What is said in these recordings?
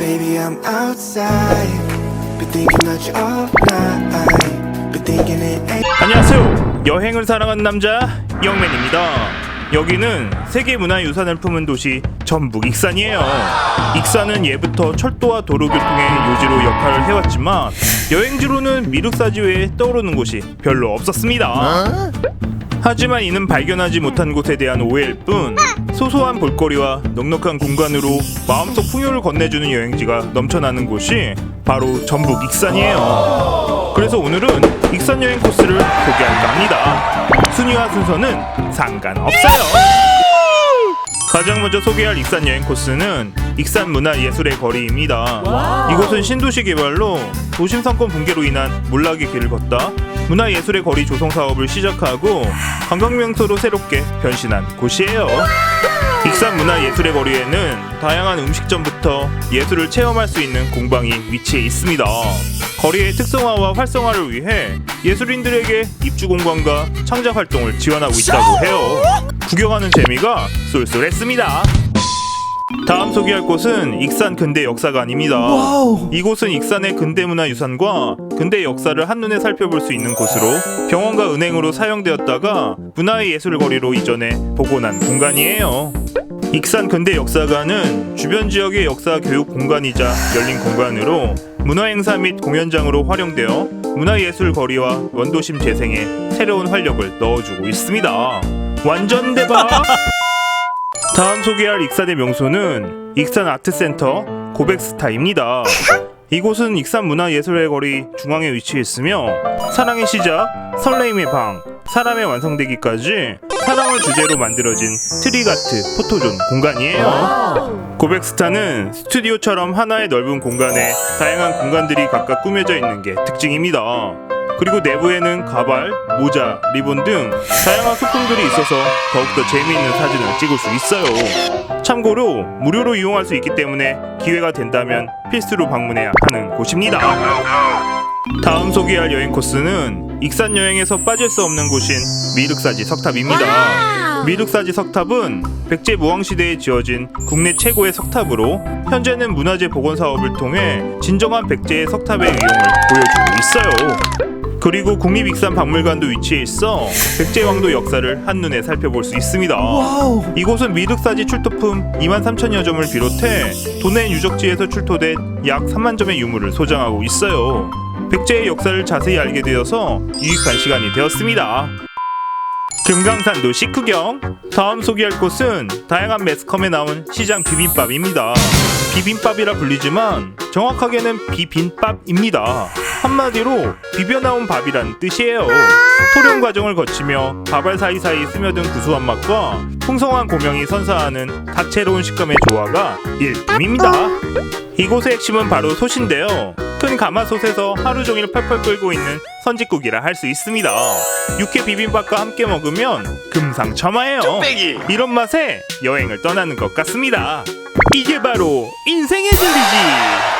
Baby, I'm outside. Been thinking about you all night. Been thinking it ain't. 안녕하세요. 여행을 사랑하는 남자 영맨입니다. 여기는 세계 문화 유산을 품은 도시 전북 익산이에요. 익산은 예부터 철도와 도로 교통의 요지로 역할을 해왔지만 여행지로는 미륵사지 외에 떠오르는 곳이 별로 없었습니다. 하지만 이는 발견하지 못한 곳에 대한 오해일 뿐 소소한 볼거리와 넉넉한 공간으로 마음속 풍요를 건네주는 여행지가 넘쳐나는 곳이 바로 전북 익산이에요. 그래서 오늘은 익산 여행 코스를 소개할까 합니다. 순위와 순서는 상관없어요. 가장 먼저 소개할 익산 여행 코스는 익산 문화예술의 거리입니다. 이곳은 신도시 개발로 도심 상권 붕괴로 인한 몰락의 길을 걷다 문화예술의 거리 조성 사업을 시작하고 관광 명소로 새롭게 변신한 곳이에요. 익산 문화예술의 거리에는 다양한 음식점부터 예술을 체험할 수 있는 공방이 위치해 있습니다. 거리의 특성화와 활성화를 위해 예술인들에게 입주 공간과 창작 활동을 지원하고 있다고 해요. 구경하는 재미가 쏠쏠했습니다. 다음 소개할 곳은 익산 근대 역사관입니다. 이곳은 익산의 근대 문화 유산과 근대 역사를 한눈에 살펴볼 수 있는 곳으로 병원과 은행으로 사용되었다가 문화의 예술 거리로 이전해 복원한 공간이에요. 익산 근대 역사관은 주변 지역의 역사 교육 공간이자 열린 공간으로 문화 행사 및 공연장으로 활용되어 문화예술 거리와 원도심 재생에 새로운 활력을 넣어주고 있습니다. 완전 대박! 다음 소개할 익산의 명소는 익산 아트센터 고백스타입니다. 이곳은 익산 문화예술의 거리 중앙에 위치해 있으며 사랑의 시작, 설레임의 방, 사람의 완성되기까지 사랑을 주제로 만들어진 트리가트 포토존 공간이에요. 고백스타는 스튜디오처럼 하나의 넓은 공간에 다양한 공간들이 각각 꾸며져 있는 게 특징입니다. 그리고 내부에는 가발, 모자, 리본 등 다양한 소품들이 있어서 더욱더 재미있는 사진을 찍을 수 있어요. 참고로 무료로 이용할 수 있기 때문에 기회가 된다면 필수로 방문해야 하는 곳입니다. 다음 소개할 여행 코스는 익산 여행에서 빠질 수 없는 곳인 미륵사지 석탑입니다. 미륵사지 석탑은 백제 무왕 시대에 지어진 국내 최고의 석탑으로 현재는 문화재 복원 사업을 통해 진정한 백제의 석탑의 위용을 보여주고 있어요. 그리고 국립익산박물관도 위치해 있어 백제왕도 역사를 한눈에 살펴볼 수 있습니다. 이곳은 미륵사지 출토품 2만 3천여 점을 비롯해 도내 유적지에서 출토된 약 3만 점의 유물을 소장하고 있어요. 백제의 역사를 자세히 알게 되어서 유익한 시간이 되었습니다. 금강산도 식후경 다음 소개할 곳은 다양한 매스컴에 나온 시장 비빔밥입니다. 비빔밥이라 불리지만 정확하게는 비빔밥입니다. 한마디로 비벼 나온 밥이란 뜻이에요. 토령 과정을 거치며 밥알 사이사이 스며든 구수한 맛과 풍성한 고명이 선사하는 다채로운 식감의 조화가 일품입니다. 이곳의 핵심은 바로 솥인데요. 큰 가마솥에서 하루 종일 펄펄 끓고 있는 선짓국이라 할 수 있습니다. 육회 비빔밥과 함께 먹으면 금상첨화예요. 이런 맛에 여행을 떠나는 것 같습니다. 이게 바로 인생의 진리지.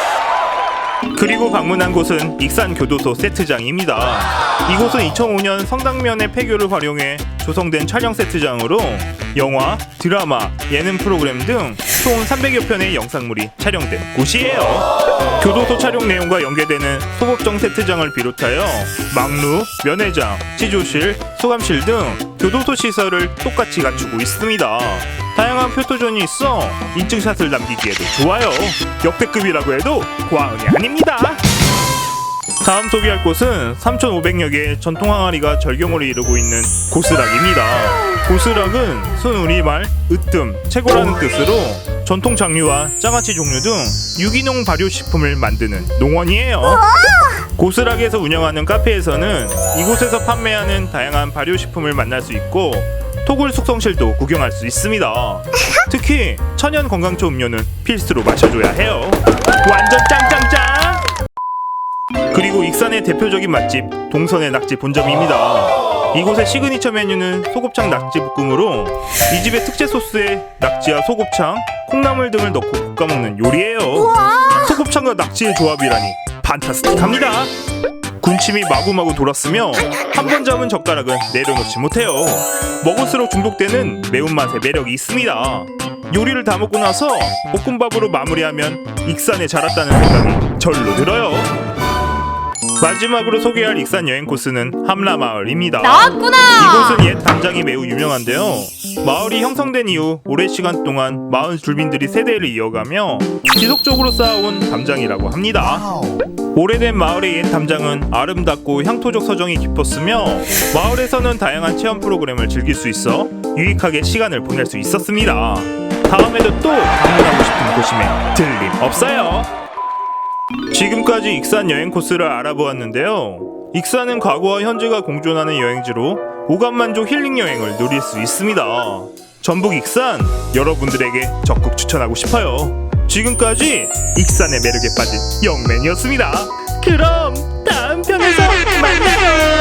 그리고 방문한 곳은 익산 교도소 세트장입니다. 이곳은 2005년 성당면의 폐교를 활용해 조성된 촬영 세트장으로 영화, 드라마, 예능 프로그램 등 총 300여 편의 영상물이 촬영된 곳이에요. 교도소 촬영 내용과 연계되는 소법정 세트장을 비롯하여 막루, 면회장, 치조실, 소감실 등 교도소 시설을 똑같이 갖추고 있습니다. 다양한 표토존이 있어 인증샷을 남기기에도 좋아요. 역대급이라고 해도 과언이 아닙니다. 다음 소개할 곳은 3,500여 개의 전통 항아리가 절경을 이루고 있는 고스락입니다. 고스락은 순 우리말 으뜸 최고라는 뜻으로 전통 장류와 장아찌 종류 등 유기농 발효식품을 만드는 농원이에요. 고스락에서 운영하는 카페에서는 이곳에서 판매하는 다양한 발효식품을 만날 수 있고 토굴 숙성실도 구경할 수 있습니다. 특히 천연 건강초 음료는 필수로 마셔줘야 해요. 완전 짱짱짱! 그리고 익산의 대표적인 맛집 동선의 낙지 본점입니다. 이곳의 시그니처 메뉴는 소곱창 낙지 볶음으로 이 집의 특제 소스에 낙지와 소곱창, 콩나물 등을 넣고 볶아 먹는 요리예요. 소곱창과 낙지의 조합이라니 판타스틱합니다. 군침이 마구마구 돌았으며 한 번 잡은 젓가락은 내려놓지 못해요. 먹을수록 중독되는 매운맛의 매력이 있습니다. 요리를 다 먹고 나서 볶음밥으로 마무리하면 익산에 자랐다는 생각이 절로 들어요. 마지막으로 소개할 익산 여행 코스는 함라마을입니다. 나왔구나. 이곳은 옛 담장이 매우 유명한데요. 마을이 형성된 이후 오랜 시간 동안 마을 주민들이 세대를 이어가며 지속적으로 쌓아온 담장이라고 합니다. 오래된 마을의 옛 담장은 아름답고 향토적 서정이 깊었으며 마을에서는 다양한 체험 프로그램을 즐길 수 있어 유익하게 시간을 보낼 수 있었습니다. 다음에도 또 방문하고 싶은 곳임에 틀림없어요. 지금까지 익산 여행 코스를 알아보았는데요. 익산은 과거와 현재가 공존하는 여행지로 오감만족 힐링 여행을 누릴 수 있습니다. 전북 익산 여러분들에게 적극 추천하고 싶어요. 지금까지 익산의 매력에 빠진 영맨이었습니다. 그럼 다음 편에서 만나요.